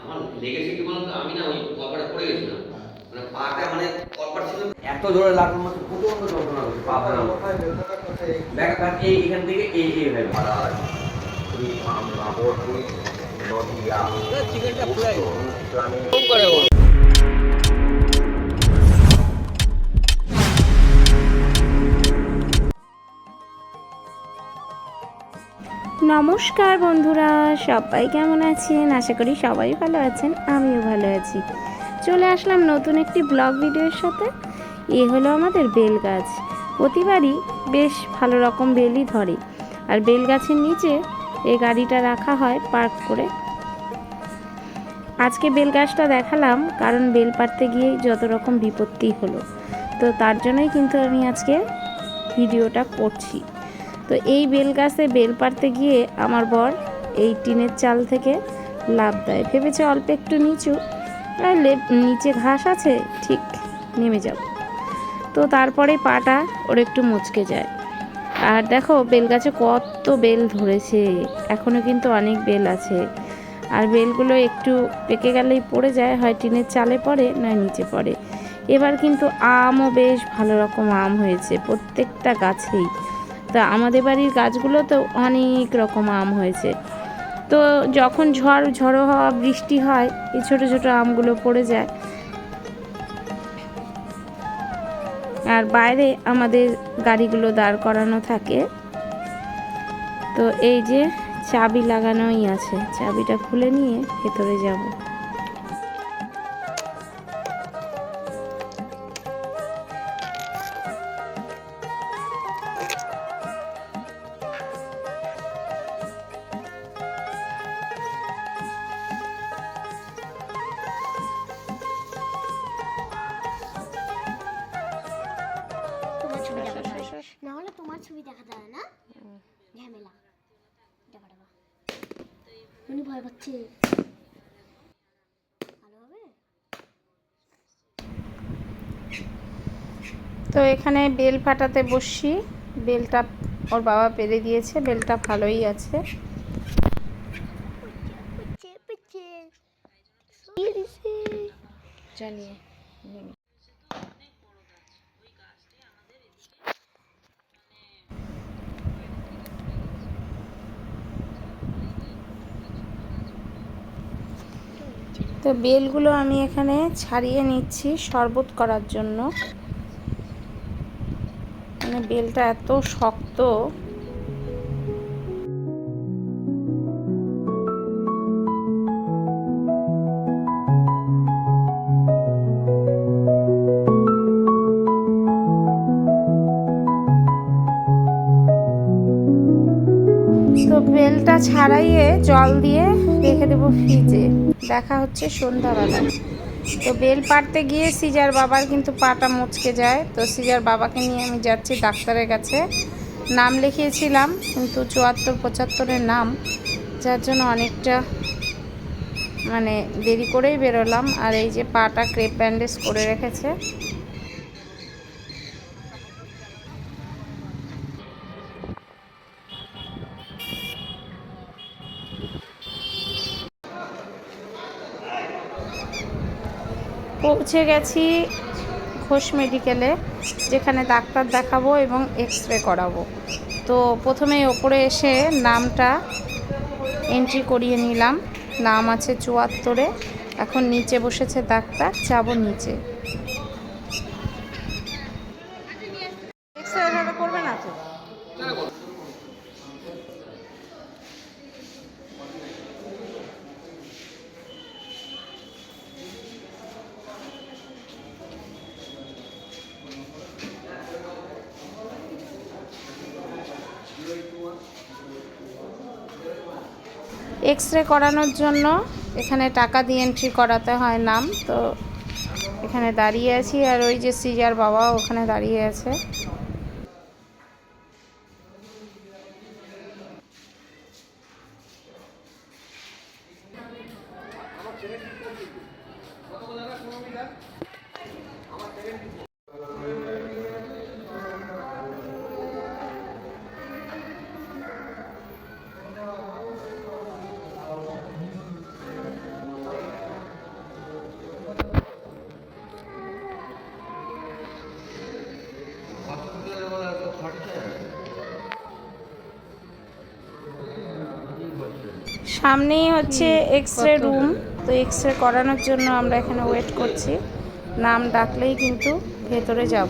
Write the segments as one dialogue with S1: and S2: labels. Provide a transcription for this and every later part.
S1: আমার লেগেছে কি বলতো আমি না ওই কপাটা পড়ে গেছিলাম মানে পাটা মানে কপার ছিল এত জোরে লাগল মতো প্রচণ্ড যন্ত্রণা করছে পাটা না ব্যাগ ব্যাগ এই এখান থেকে এই এই হয়ে গেল।
S2: নমস্কার বন্ধুরা, সবাই কেমন আছেন? আশা করি সবাই ভালো আছেন, আমিও ভালো আছি। চলে আসলাম নতুন একটি ব্লগ ভিডিওর সাথে। এ হলো আমাদের বেল গাছ প্রতিবারই বেশ ভালো রকম বেলই ধরে। আর বেল গাছের নিচে এই গাড়িটা রাখা হয় পার্ক করে। আজকে বেল গাছটা দেখালাম, কারণ বেল পাড়তে গিয়েই যত রকম বিপত্তি হলো। তো তার জন্যই কিন্তু আমি আজকে ভিডিওটা করছি। তো এই বেল গাছে বেল পাড়তে গিয়ে আমার বর এই টিনের চাল থেকে লাভ দেয়। ভেবেছে অল্প একটু নিচু নিচে ঘাস আছে, ঠিক নেমে যাব। তো তারপরে পাটা ওর একটু মুচকে যায়। আর দেখো বেল গাছে কত বেল ধরেছে এখনও কিন্তু অনেক বেল আছে। আর বেলগুলো একটু পেকে গেলেই পড়ে যায়, হয় টিনের চালে পড়ে, নয় নিচে পড়ে। এবার কিন্তু আমও বেশ ভালো রকম আম হয়েছে, প্রত্যেকটা গাছেই। তা আমাদের বাড়ির গাছগুলো তো অনেক রকম আম হয়েছে। তো যখন ঝড়, ঝড়ো হওয়া, বৃষ্টি হয়, এই ছোটো ছোটো আমগুলো পড়ে যায়। আর বাইরে আমাদের গাড়িগুলো দাঁড় করানো থাকে। তো এই যে চাবি লাগানোই আছে। চাবিটা খুলে নিয়ে ভেতরে যাব।
S3: না হলে তোমার ছবি দেখা যায় না? ঝামেলা। ডাবা ডাবা উনি ভয় পাচ্ছে।
S2: তো এখানে বেল ফাটাতে বসি বেলটা ওর বাবা পেরে দিয়েছে। বেলটা ভালোই আছে। জানিয়ে তো বেলগুলো আমি এখানে ছাড়িয়ে নিচ্ছি শরবত করার জন্য। মানে বেলটা এত শক্ত। তো বেলটা ছাড়াইয়ে জল দিয়ে রেখে দেবো ফ্রিজে। দেখা হচ্ছে সন্ধ্যাবেলা। তো বেল পাড়তে গিয়ে সিজার বাবার কিন্তু পাটা মুচকে যায়। তো সিজার বাবাকে নিয়ে আমি যাচ্ছি ডাক্তারের কাছে। নাম লিখিয়েছিলাম, কিন্তু চুয়াত্তর পঁচাত্তরের নাম, যার জন্য অনেকটা মানে দেরি করেই বেরোলাম। আর এই যে পাটা ক্রেপ ব্যান্ডেজ করে রেখেছে পৌঁছে গেছি ঘোষ মেডিকেলে যেখানে ডাক্তার দেখাবো এবং এক্স রে করাবো। তো প্রথমে ওপরে এসে নামটা এন্ট্রি করিয়ে নিলাম। নাম আছে চুয়াত্তরে, এখন নিচে বসেছে ডাক্তার, যাব নিচে এক্স রে করবে না তো এক্স রে করানোর জন্য এখানে টাকা দিয়ে এন্ট্রি করাতে হয় নাম, তো এখানে দাঁড়িয়ে আছি আর ওই যে সিজার বাবা ওখানে দাঁড়িয়ে আছে। সামনেই হচ্ছে এক্স রে রুম তো এক্স রে করানোর জন্য আমরা এখানে ওয়েট করছি। নাম ডাকলেই কিন্তু ভেতরে যাব।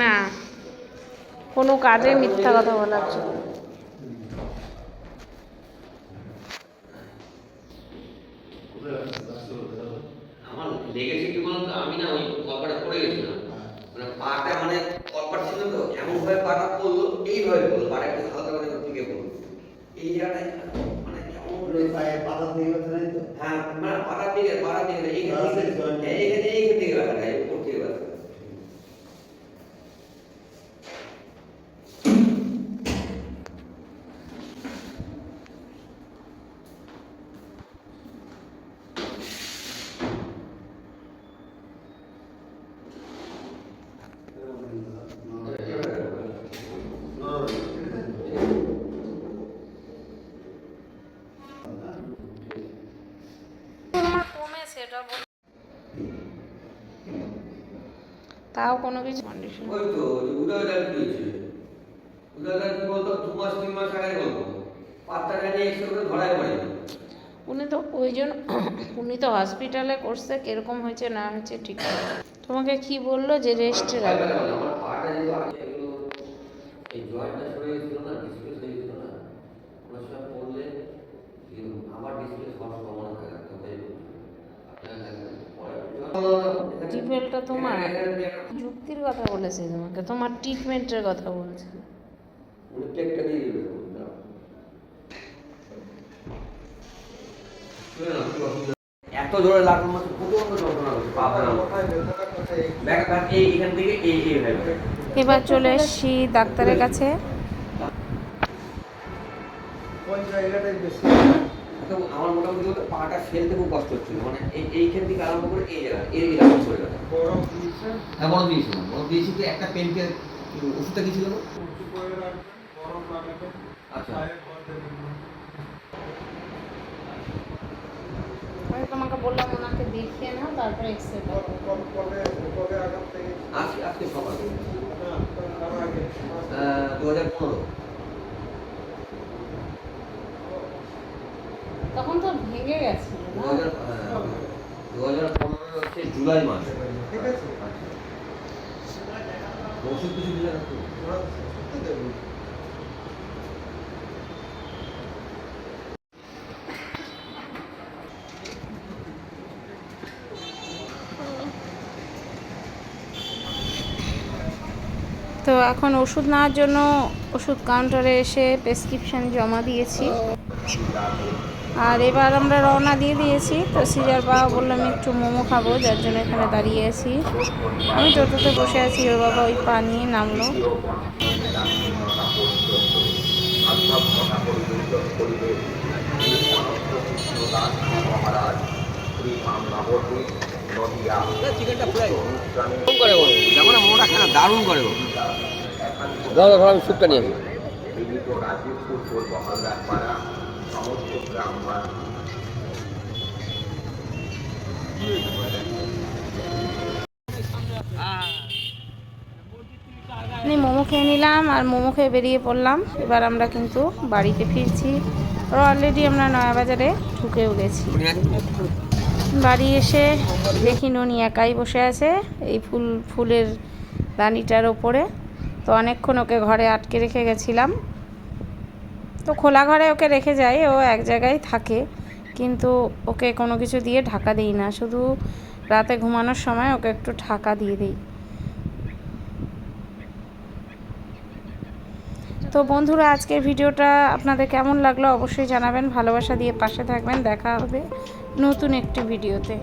S2: না কোনো কাজে মিথ্যা কথা বলার জন্য।
S1: লেগেছে কি বলতো আমি না ওই কলপাটা পড়ে গেছিলাম। মানে পাটা মানে কলপাট ছিল তো এমন ভাবে পাটা পড়ল এইভাবে পড়ল পাটা একটু হালকা করে দিকে পড়ল। এই জায়গাটায় মানে কেমন করে হ্যাঁ মানে পাড়া দিকে পাটা দিকে এইখানে এইখানে এইখানে থেকে ব্যথা
S2: তাও কোনো কিছু কন্ডিশন
S1: ওই তো উদয়দার কি হয়েছে উদয়দার কি বলতো দু মাস তিন মাস আগে গল্প পাত্তাটা নিয়ে এক্সরে করে ধরাই পড়েনি
S2: উনি তো ওই জন্য উনি তো হসপিটালে করছে কীরকম হয়েছে না হয়েছে ঠিক আছে। তোমাকে কি বলল যে রেস্টে রাখবে
S1: এই জয়েন্টটা
S2: টিপেলটা তোমার? যুক্তির কথা বলেছে তোমাকে তোমার ট্রিটমেন্টের কথা বলছে।
S1: দিবে এত জোরে লাগার মতো প্রচণ্ড যন্ত্রণা ব্যাক এই এখান থেকে এই এই
S2: এবার চলে এসছি ডাক্তারের কাছে।
S1: তো আমার মোটামুটি ওটা পাটা ফেলতে খুব কষ্ট হচ্ছিল মানে এইখান থেকে আরম্ভ করে এই জায়গা এই জায়গা করে গেছে হ্যাঁ বড় দিয়েছিলাম বড় দিয়েছি তো একটা পেনকে ওষুধটা কি ছিল? আচ্ছা।
S2: তোমাকে বললাম ওনাকে দেখিয়ে নাও তারপরে এক্সরে
S1: আজকে আজকে সকালে। দু হাজার পনেরো
S2: তখন তো ভেঙে গেছিল
S1: দু হাজার দু হাজার পনেরো হচ্ছে জুলাই মাস
S4: ঠিক আছে।
S1: ওষুধ কিছু দিলে তো?
S2: তো এখন ওষুধ নেওয়ার জন্য ওষুধ কাউন্টারে এসে প্রেসক্রিপশন জমা দিয়েছি আর এবার আমরা রওনা দিয়ে দিয়েছি। তো সিজার বাবা বললাম, একটু মোমো খাব, যার জন্য এখানে দাঁড়িয়ে আছি। আমি টোটোতে বসে আছি, ওর বাবা ওই পা নিয়ে নামলো।
S1: দারুণ করে দাও, আমি স্যুপটা নিয়ে আসি।
S2: আমি মোমো খেয়ে নিলাম আর মোমো খেয়ে বেরিয়ে পড়লাম। এবার আমরা কিন্তু বাড়িতে ফিরছি। অলরেডি আমরা নয়াবাজারে ঢুকেও গেছি বাড়ি এসে দেখি ননি একাই বসে আছে এই ফুল, ফুলের দানিটার ওপরে। তো অনেকক্ষণ ওকে ঘরে আটকে রেখে গেছিলাম। তো খোলা ঘরে ওকে রেখে যাই, ও এক জায়গায় থাকে। কিন্তু ওকে কোনো কিছু দিয়ে ঢাকা দিই না, শুধু রাতে ঘুমানোর সময় ওকে একটু ঢাকা দিয়ে দিই। তো বন্ধুরা, আজকের ভিডিওটা আপনাদের কেমন লাগল অবশ্যই জানাবেন, ভালোবাসা দিয়ে পাশে থাকবেন, দেখা হবে নতুন একটি ভিডিওতে।